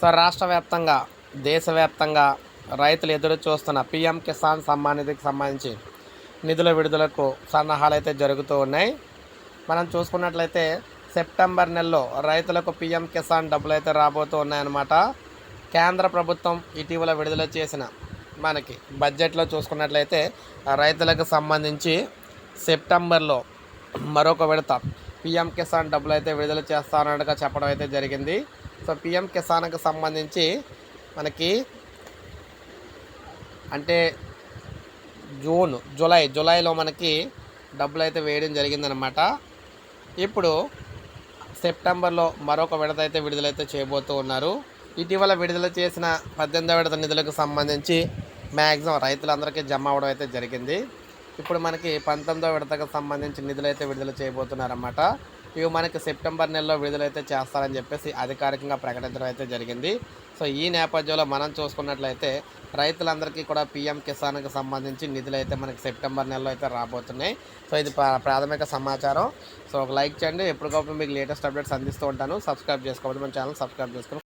So రాష్ట్ర వ్యాప్తంగా దేశవ్యాప్తంగా రైతులు ఎదురు చూస్తున్న పిఎం కిసాన్ సమ్మాన్ నిధికి సంబంధించి నిధుల విడుదలకు సన్నాహాలు అయితే జరుగుతూ ఉన్నాయి. మనం చూసుకున్నట్లయితే సెప్టెంబర్ నెలలో రైతులకు పిఎం కిసాన్ డబ్బులు అయితే రాబోతూ ఉన్నాయన్నమాట. కేంద్ర ప్రభుత్వం ఇటీవల విడుదల చేసిన మనకి బడ్జెట్లో చూసుకున్నట్లయితే రైతులకు సంబంధించి సెప్టెంబర్లో మరొక విడత పిఎం కిసాన్ డబ్బులు అయితే విడుదల చేస్తానట్టుగా చెప్పడం అయితే జరిగింది. సో పిఎం కిసాన్కి సంబంధించి మనకి అంటే జూన్ జూలై జూలైలో మనకి డబ్బులు అయితే వేయడం జరిగిందనమాట ఇప్పుడు సెప్టెంబర్లో మరొక విడత అయితే విడుదలైతే చేయబోతూ ఉన్నారు. ఇటీవల విడుదల చేసిన పద్దెనిమిదవ విడత నిధులకు సంబంధించి మ్యాక్సిమం రైతులందరికీ జమ అవ్వడం అయితే జరిగింది. ఇప్పుడు మనకి పంతొమ్మిదో విడతకు సంబంధించి నిధులు అయితే విడుదల చేయబోతున్నారన్నమాట. ఇవి మనకి సెప్టెంబర్ నెలలో విడుదలైతే చేస్తారని చెప్పేసి అధికారికంగా ప్రకటించడం అయితే జరిగింది. సో ఈ నేపథ్యంలో మనం చూసుకున్నట్లయితే రైతులందరికీ కూడా పిఎం కిసాన్కి సంబంధించి నిధులు అయితే మనకి సెప్టెంబర్ నెలలో అయితే రాబోతున్నాయి. సో ఇది ప్రాథమిక సమాచారం. సో ఒక లైక్ చేయండి. ఎప్పటికప్పుడు మీకు లేటెస్ట్ అప్డేట్స్ అందిస్తూ ఉంటాను. సబ్స్క్రైబ్ చేసుకోవాలి మన ఛానల్ సబ్స్క్రైబ్ చేసుకోండి.